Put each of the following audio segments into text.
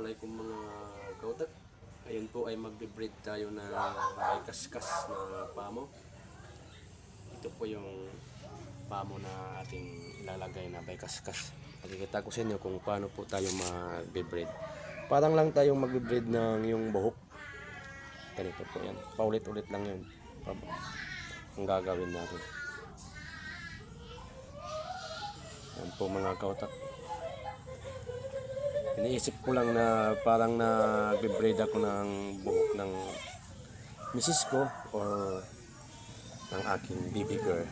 Assalamualaikum mga kautak. Ayun po ay magbe-breed tayo na may kaskas na pamo. Ito po yung pamo na ating ilalagay na may kaskas. Pagkikita ko sa inyo kung paano po tayo magbe-breed. Parang lang tayong magbe-breed ng yung buhok. Ganito po yan. Paulit-ulit lang yun. Ang gagawin natin. Yan po mga kautak. Iniisip ko lang na parang nagbe-braid ako ng buhok ng misis ko or ng aking baby girl.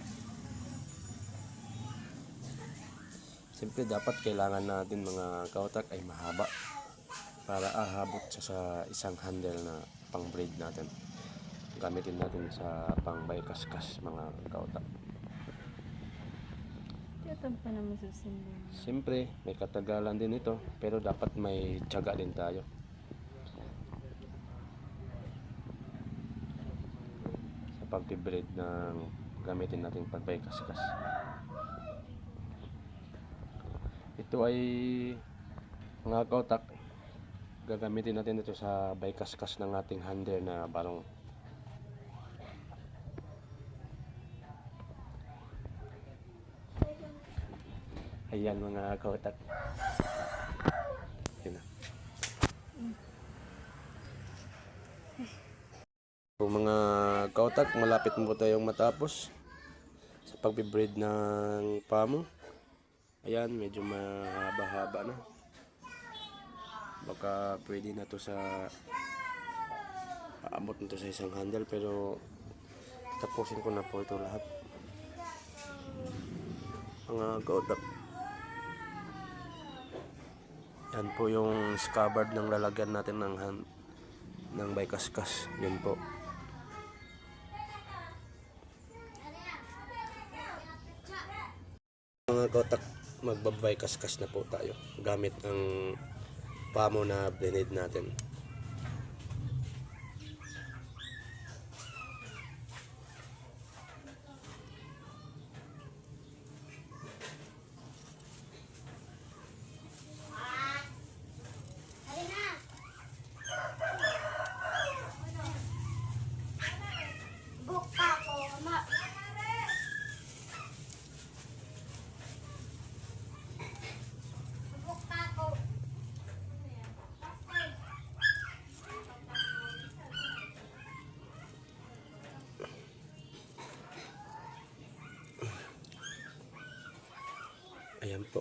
Siyempre dapat kailangan natin mga kautak ay mahaba para ahabot siya sa isang handle na pang braid natin. Gamitin natin sa pang kaskas mga kautak. Tiyatan pa naman susunod. Siyempre, may katagalan din ito, pero dapat may tiyaga din tayo. Sa pag-breed ng gamitin natin pagpaikaskas. Ito ay mga kautak. Gagamitin natin ito sa baykaskas ng ating handle na barong Ayan mga kautak. Yun na. So, mga kautak, malapit mo tayong matapos sa pagbe-breed ng pamo. Ayan, medyo mahaba-haba na. Baka pwede na to sa aabot na to sa isang handle pero tapusin ko na po ito lahat. Mga kautak. Yan po yung scabbard ng lalagyan natin ng hand, ng baykaskas. Yan po. Mga kotak, magbabay kaskas na po tayo gamit ang pamo na blended natin. Ayan po.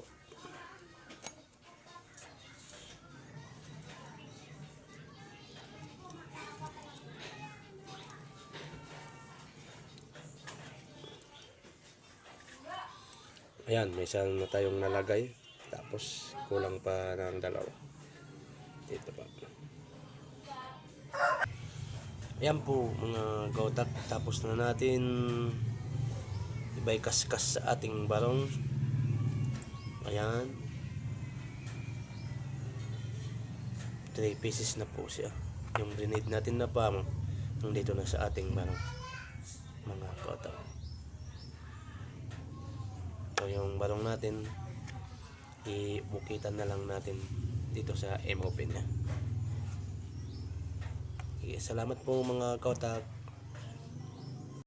Ayan, may isa na tayong nalagay. Tapos, kulang pa ng dalawa. Dito pa. Ayan po, mga gautak. Tapos na natin ibay kaskas sa ating barong. Ayan. 3 pieces na po siya. Yung grenade natin na pa nandito na sa ating barong. Mga kota. So yung barong natin ibukitan na lang natin dito sa MOP niya. Okay, salamat po mga kautak.